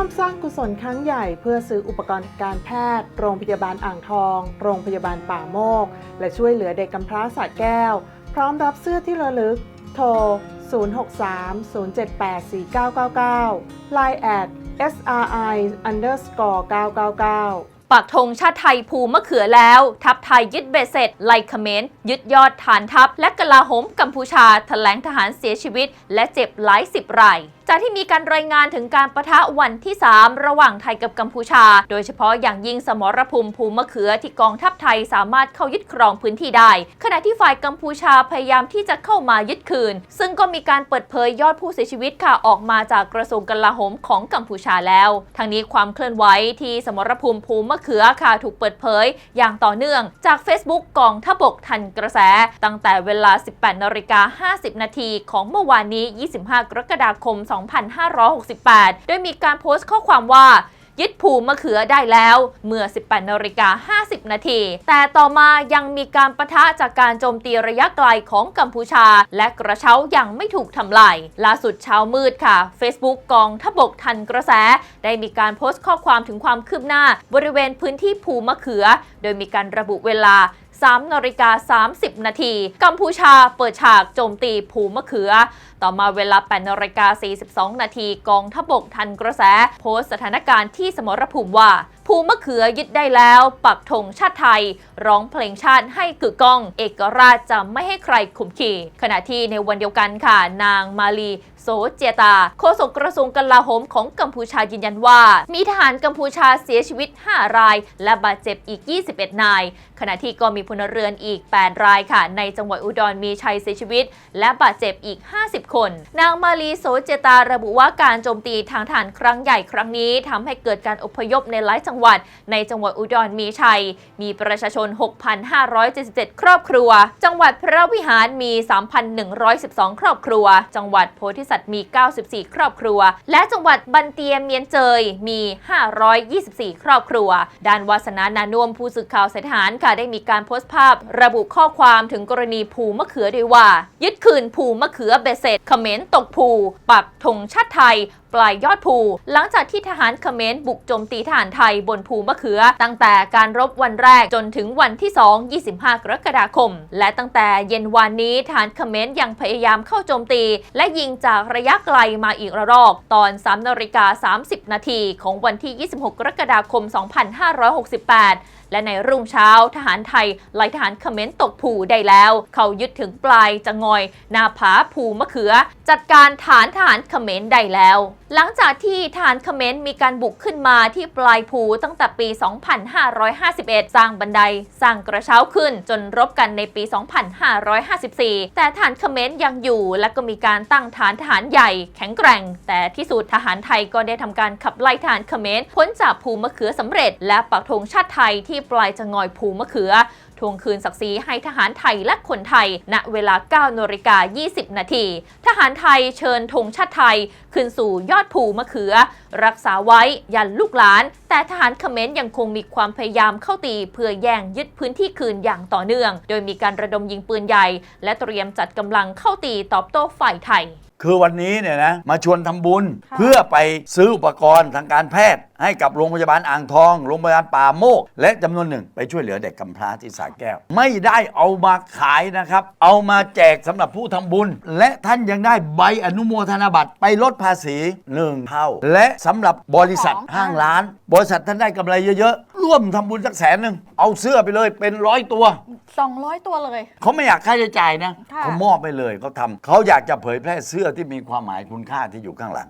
ร่วมสร้างกุศลครั้งใหญ่เพื่อซื้ออุปกรณ์การแพทย์ โรงพยาบาลอ่างทอง โรงพยาบาลป่าโมก และช่วยเหลือเด็กกำพร้าสระแก้ว พร้อมรับเสื้อที่ระลึก โทร 063-078-4999 Line at SRI underscore 999 ปักธงชาติไทยภูมะเขือแล้ว ทัพไทยยึดเบสเสร็จไลคเมนยึดยอดฐานทัพ และกลาโหมกัมพูชาแถลงทหารเสียชีวิต และเจ็บหลายสิบรายจากที่มีการรายงานถึงการประทะวันที่ 3 ระหว่างไทยกับกัมพูชา โดยเฉพาะอย่างยิ่งสมรภูมิภูมะเขือที่กองทัพไทยสามารถเข้ายึดครองพื้นที่ได้ ขณะที่ฝ่ายกัมพูชาพยายามที่จะเข้ามายึดคืน ซึ่งก็มีการเปิดเผยยอดผู้เสียชีวิตค่ะออกมาจากกระทรวงกลาโหมของกัมพูชาแล้ว ทางนี้ความเคลื่อนไหวที่สมรภูมิภูมะเขือค่ะถูกเปิดเผย อย่างต่อเนื่องจาก Facebook กองทบกทันกระแส ตั้งแต่เวลา 18นาฬิกา50 นาทีของเมื่อวานนี้ 25 กรกฎาคม 2568 โดยมีการโพสต์ข้อความว่า ยึดภูมะเขือได้แล้ว เมื่อ 18นาฬิกา50 นาที แต่ต่อมายังมีการประทะจากการโจมตีระยะไกลของกัมพูชา และกระเช้ายังไม่ถูกทำลายล่าสุดเช้ามืดค่ะ Facebook กองทบกทันกระแส ได้มีการโพสต์ข้อความถึงความคืบหน้า บริเวณพื้นที่ภูมะเขือ โดยมีการระบุเวลา 3นาฬิกา 30 นาที กัมพูชาเปิดฉากโจมตีภูมะเขือ ต่อมาเวลา8นาฬิกา 42 นาที กองทพบกทันกระแส โพสสถานการณ์ที่สมรภูมิว่า ภูมะเขือยึดได้แล้ว ปักธงชาติไทย ร้องเพลงชาติให้กึกก้อง เอกราชจะไม่ให้ใครขุมขี่ ขณะที่ในวันเดียวกันค่ะ นางมาลี เจตา โฆษกกระทรวงกลาโหมของกัมพูชายืนยันว่า มีทหารกัมพูชาเสียชีวิต 5 ราย และบาดเจ็บอีก 21 นาย ขณะที่ก็มีพลเรือนอีก 8 รายค่ะ ในจังหวัดอุดรมีชัยเสียชีวิต และบาดเจ็บอีก 50 คน นางมาลีโซเจตาระบุว่าการโจมตีทางฐานครั้งใหญ่ครั้งนี้ทำให้เกิดการอพยพในหลายจังหวัด ในจังหวัดอุดรมีชัย มีประชาชน 6,577 ครอบครัว จังหวัดพระวิหารมี 3,112 ครอบครัว จังหวัดโพธิสัตว์มี 94 ครอบครัว และจังหวัดบันเตียเมียนเจยมี 524 ครอบครัว ด้านวาสนานานุ่มผู้สื่อข่าวสายทหารค่ะได้มีการโพสต์ภาพ ระบุข้อความถึงกรณีภูมะเขือด้วยว่า ยึดคืนภูมะเขือเบสเสร็จเขมรตกภูปักธงชาติไทยปลายยอดภู หลังจากที่ทหารเขมรบุกโจมตีทหารไทยบนภูมะเขือ ตั้งแต่การรบวันแรกจนถึงวันที่ 2 25 กรกฎาคม และตั้งแต่เย็นวานนี้ทหารเขมรยังพยายามเข้าโจมตี และยิงจากระยะไกลมาอีกระลอก ตอน3นาฬิกา30 นาทีของวันที่ 26 กรกฎาคม 2568และในรุ่งเช้าทหารไทยไล่ทหารเขมรตกภูได้แล้ว เขายึดถึงปลายจะงอย นาผาภูมะเขือ จัดการฐานทหารเขมรได้แล้วหลังจากที่ทหารเขมรมีการบุกขึ้นมาที่ปลายภูตั้งแต่ปี 2551 สร้างบันไดสร้างกระเช้าขึ้นจนรบกันในปี 2554 แต่ทหารเขมรยังอยู่และก็มีการตั้งฐานทหารใหญ่แข็งแกร่ง แต่ที่สุดทหารไทยก็ได้ทำการขับไล่ทหารเขมรพ้นจากภูมะเขือสำเร็จ และปักธงชาติไทยที่ปลายจะงอยภูมะเขือ ทวงคืนศักดิ์ศรีให้ทหารไทยและคนไทย ณ เวลา9นาฬิกา 20 นาที ทหารไทยเชิญธงชาติไทย ขึ้นสู่ยอดภูมะเขือ รักษาไว้ยันลูกหลาน แต่ทหารเขมรยังคงมีความพยายามเข้าตี เพื่อแย่งยึดพื้นที่คืนอย่างต่อเนื่อง โดยมีการระดมยิงปืนใหญ่ และเตรียมจัดกำลังเข้าตีตอบโต้ฝ่ายไทย คือวันนี้เนี่ยนะมาชวนทำบุญค่ะ เพื่อไปซื้ออุปกรณ์ทางการแพทย์ ให้กับโรงพยาบาลอ่างทอง โรงพยาบาลป่าโมก และจำนวนหนึ่งไปช่วยเหลือเด็กกำพร้าที่สาแก้ว ไม่ได้เอามาขายนะครับ เอามาแจกสำหรับผู้ทำบุญ และท่านยังได้ใบอนุโมทนาบัตรไปลดภาษีหนึ่งเท่า และสำหรับบริษัทของห้างร้าน บริษัทท่านได้กำไรเยอะๆร่วมทำบุญสักแสนหนึ่งเอาเสื้อไปเลยเป็นร้อยตัว 200 ตัวเลย เขาไม่อยากค่าใช้จ่ายนะค่ะ เขามอบไปเลยเขาทำเขาอยากจะเผยแพร่เสื้อที่มีความหมายคุณค่าที่อยู่ข้างหลัง